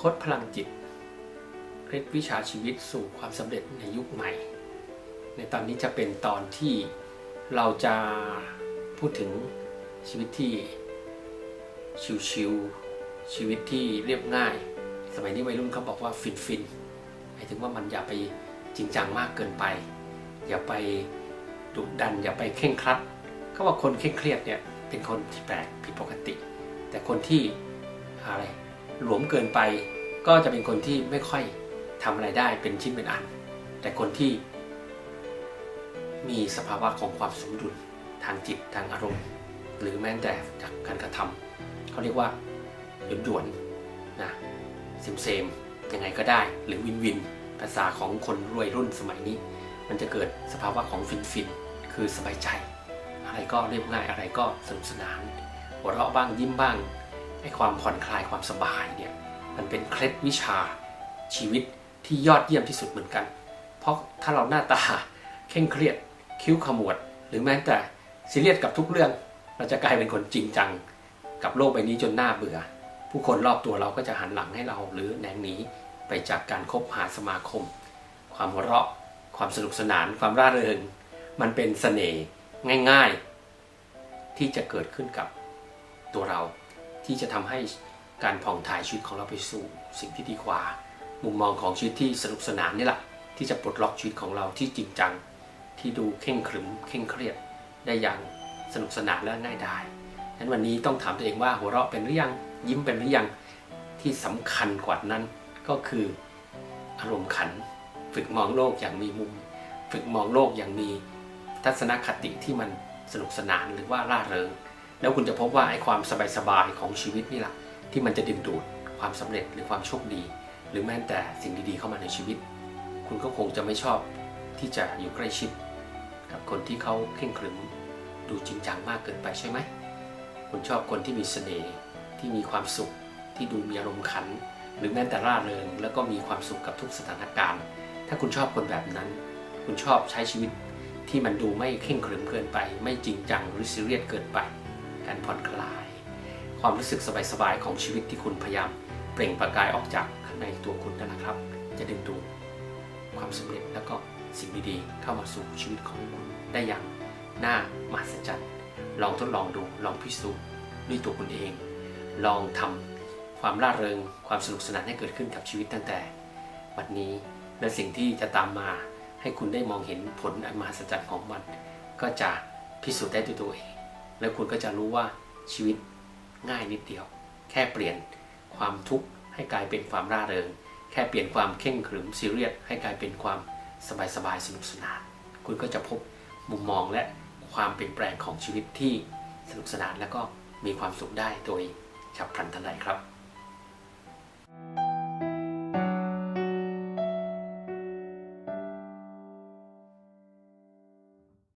โค้ดพลังจิตเคล็ดวิชาชีวิตสู่ความสำเร็จในยุคใหม่ ในตอนนี้จะเป็นตอนที่เราจะพูดถึงชีวิตที่ชิวๆชีวิตที่เรียบง่าย สมัยนี้วัยรุ่นเขาบอกว่าฟินฟินๆหมายถึงว่ามันอย่าไปจริงจังมากเกินไป อย่าไปดุดัน อย่าไปเคร่งครัดเขาว่าคนเคร่งเครียดเนี่ยเป็นคนที่แปลกผิดปกติ แต่คนที่อะไร หลวมเกินไป ก็จะเป็นคนที่ไม่ค่อยทำอะไรได้เป็นชิ้นเป็นอัน แต่คนที่ มีสภาวะของความสมดุลทางจิตทางอารมณ์ หรือแม้แต่จากการกระทำเขาเรียกว่าหยวนหยวนนะเซมเซมยังไงก็ได้ หรือวินวิน ภาษาของคนรวยรุ่นสมัยนี้ มันจะเกิดสภาวะของฟินฟินคือสบายใจ อะไรก็เรียบง่ายอะไรก็สนุกสนานหัวเราะบ้างยิ้มบ้าง ไอ้ความผ่อนคลายความสบายเนี่ยมันเป็นเคล็ดวิชาชีวิตที่ยอดเยี่ยมที่สุดเหมือนกัน เพราะถ้าเราหน้าตาเคร่งเครียดคิ้วขมวด หรือแม้แต่ซีเรียสกับทุกเรื่อง เราจะกลายเป็นคนจริงจัง กับโลกใบนี้จนหน่าเบื่อ ผู้คนรอบตัวเราก็จะหันหลังให้เราหรือแนงหนีไปจากการคบหาสมาคม ความหัวเราะ ความสนุกสนาน ความร่าเริง มันเป็นเสน่ห์ง่าย ๆ ที่จะเกิดขึ้นกับตัวเรา ที่จะทำให้การผ่องถ่ายชีวิตของเราไปสู่สิ่งที่ดีกว่า มุมมองของชีวิตที่สนุกสนานนี่แหละที่จะปลดล็อกชีวิตของเราที่จริงจัง ที่ดูเข่งขรึมเคร่งเครียดได้อย่างสนุกสนานและง่ายดายฉะนั้นวันนี้ต้องถามตัวเองว่าหัวเราะเป็นหรือยังยิ้มเป็นหรือยังที่สำคัญกว่านั้นก็คืออารมณ์ขัน ฝึกมองโลกอย่างมีมุม ฝึกมองโลกอย่างมีทัศนคติที่มันสนุกสนานหรือว่าร่าเริง แล้วคุณจะพบว่าไอ้ความสบายๆของชีวิตนี่แหละที่มันจะดึงดูดความสำเร็จหรือความโชคดี หรือแม้แต่สิ่งดีๆเข้ามาในชีวิต คุณก็คงจะไม่ชอบที่จะอยู่ใกล้ชิด กับคนที่เขาเคร่งขรึมดูจริงจังมากเกินไปใช่ไหมคุณชอบคนที่มีเสน่ห์ที่มีความสุขที่ดูมีอารมณ์ขัน หรือแม้แต่ร่าเริงแล้วก็มีความสุขกับทุกสถานการณ์ ถ้าคุณชอบคนแบบนั้น คุณชอบใช้ชีวิตที่มันดูไม่เคร่งขรึมเกินไป ไม่จริงจังหรือซีเรียสเกินไป การผ่อนคลาย ความรู้สึกสบายๆของชีวิตที่คุณพยายามเปล่งประกายออกจากข้างในตัวคุณนั่นแหละครับ จะดึงดูดความสำเร็จแล้วก็สิ่งดีๆ เข้ามาสู่ชีวิตของคุณได้อย่างน่ามหัศจรรย์ ลองทดลองดูลองพิสูจน์ด้วยตัวคุณเอง ลองทำความร่าเริงความสนุกสนานให้เกิดขึ้นกับชีวิตตั้งแต่วันนี้และสิ่งที่จะตามมาให้คุณได้มองเห็นผลอันมหัศจรรย์ของมัน ก็จะพิสูจน์ได้ด้วยตัวเอง แล้วคุณก็จะรู้ว่าชีวิตง่ายนิดเดียว แค่เปลี่ยนความทุกข์ให้กลายเป็นความร่าเริง แค่เปลี่ยนความเข่งขรึมซีเรียสให้กลายเป็นความสบายสบายสนุกสนาน คุณก็จะพบมุมมองและความเปลี่ยนแปลงของชีวิตที่สนุกสนานและก็มีความสุขได้โดยฉับพลันทันใดครับ